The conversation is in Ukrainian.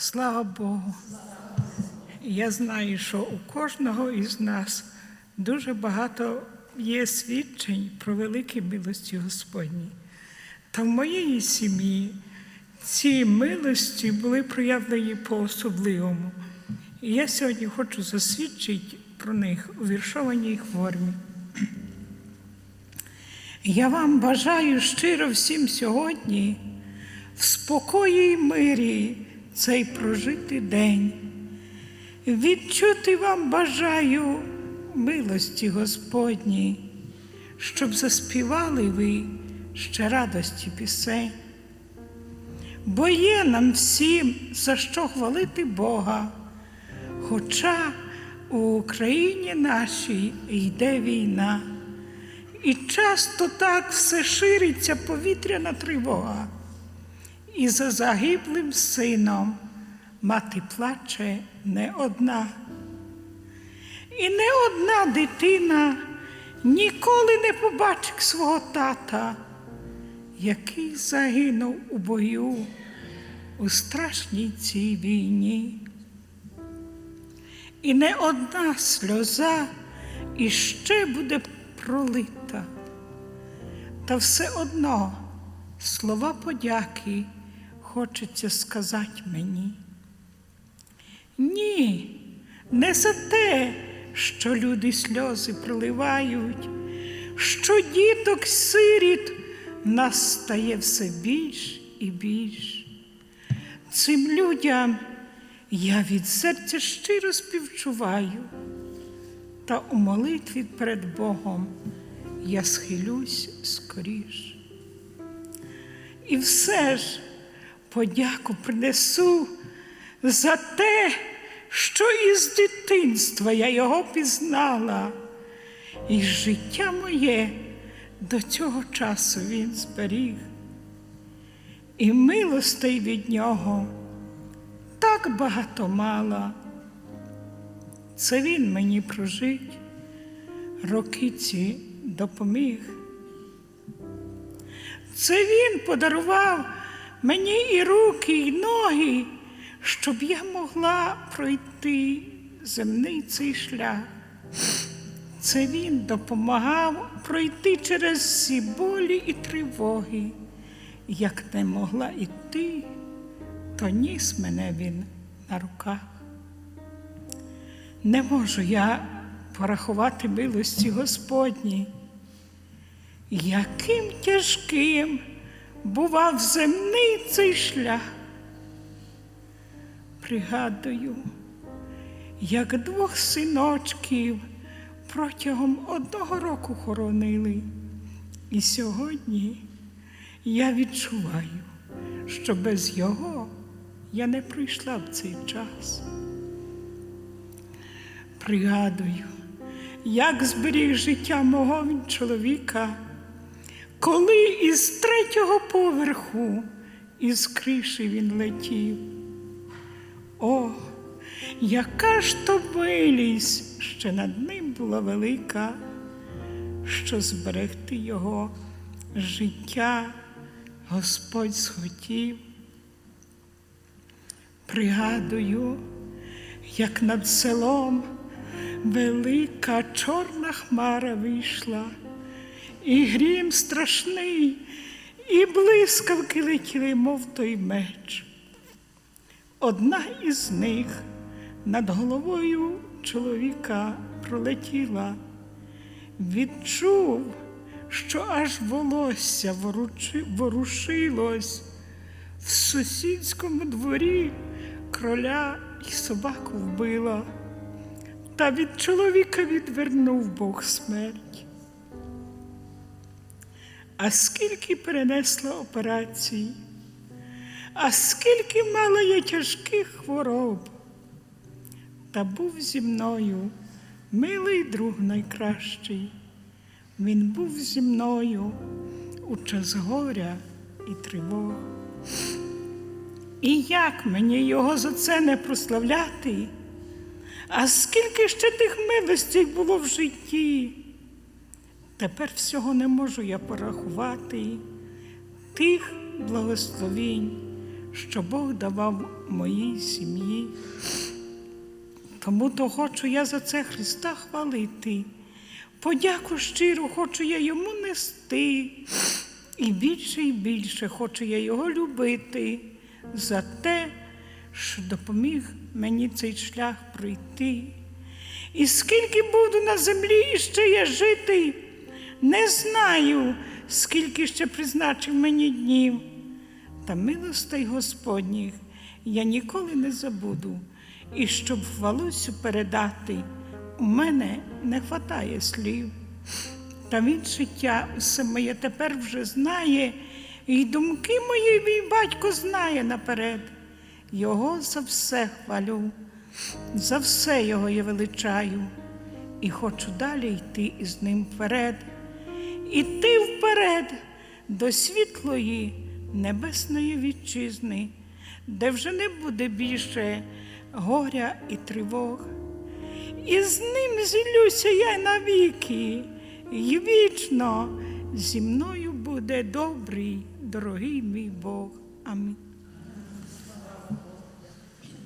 Слава Богу. Я знаю, що у кожного із нас дуже багато є свідчень про великі милості Господні. Та в моєї сім'ї ці милості були проявлені по-особливому. І я сьогодні хочу засвідчити про них у віршованій формі. Я вам бажаю щиро всім сьогодні в спокої й мирі цей прожитий день. Відчути вам бажаю милості Господній, щоб заспівали ви ще радості пісень. Бо є нам всім за що хвалити Бога, хоча у Україні нашій йде війна, і часто так все шириться повітряна тривога, і за загиблим сином мати плаче не одна. І не одна дитина ніколи не побачить свого тата, який загинув у бою у страшній цій війні. І не одна сльоза іще буде пролита, та все одно слова подяки хочеться сказати мені. Ні, не за те, що люди сльози проливають, що діток сиріт нас стає все більш і більш. Цим людям я від серця щиро співчуваю, та у молитві перед Богом я схилюсь скоріш. І все ж подяку принесу за те, що із дитинства я його пізнала, і життя моє до цього часу він зберіг, і милостей від нього так багато мала. Це він мені прожить, роки ці допоміг. Це він подарував мені і руки, і ноги, щоб я могла пройти земний цей шлях. Це він допомагав пройти через всі болі і тривоги. Як не могла йти, то ніс мене він на руках. Не можу я порахувати милості Господні, яким тяжким бував земний цей шлях. Пригадую, як двох синочків протягом одного року хоронили. І сьогодні я відчуваю, що без його я не прийшла в цей час. Пригадую, як зберіг життя мого чоловіка, коли із третього поверху із криші він летів. О, яка ж то милість ще над ним була велика, що зберегти його життя Господь схотів. Пригадую, як над селом велика чорна хмара вийшла, і грім страшний, і блискавки летіли, мов той меч. Одна із них над головою чоловіка пролетіла, відчув, що аж волосся ворушилось в сусідському дворі кроля і собаку вбила, та від чоловіка відвернув Бог смерть. А скільки перенесла операцій, а скільки мала я тяжких хвороб, та був зі мною милий друг найкращий. Він був зі мною у час горя і тривог. І як мені його за це не прославляти? А скільки ще тих милостей було в житті? Тепер всього не можу я порахувати тих благословінь, що Бог давав моїй сім'ї. Тому то хочу я за це Христа хвалити. Подяку щиро хочу я йому нести. І більше і більше хочу я його любити за те, що допоміг мені цей шлях пройти. І скільки буду на землі ще я жити, не знаю, скільки ще призначив мені днів. Та милостей Господніх я ніколи не забуду. І щоб хвалусю передати, у мене не хватає слів. Та він життя усе моє тепер вже знає, і думки мої мій батько знає наперед. Його за все хвалю, за все його я величаю, і хочу далі йти із ним вперед, іти вперед до світлої небесної вітчизни, де вже не буде більше горя і тривог. І з ним зілюся я навіки, і вічно зі мною буде добрий, дорогий мій Бог. Амінь.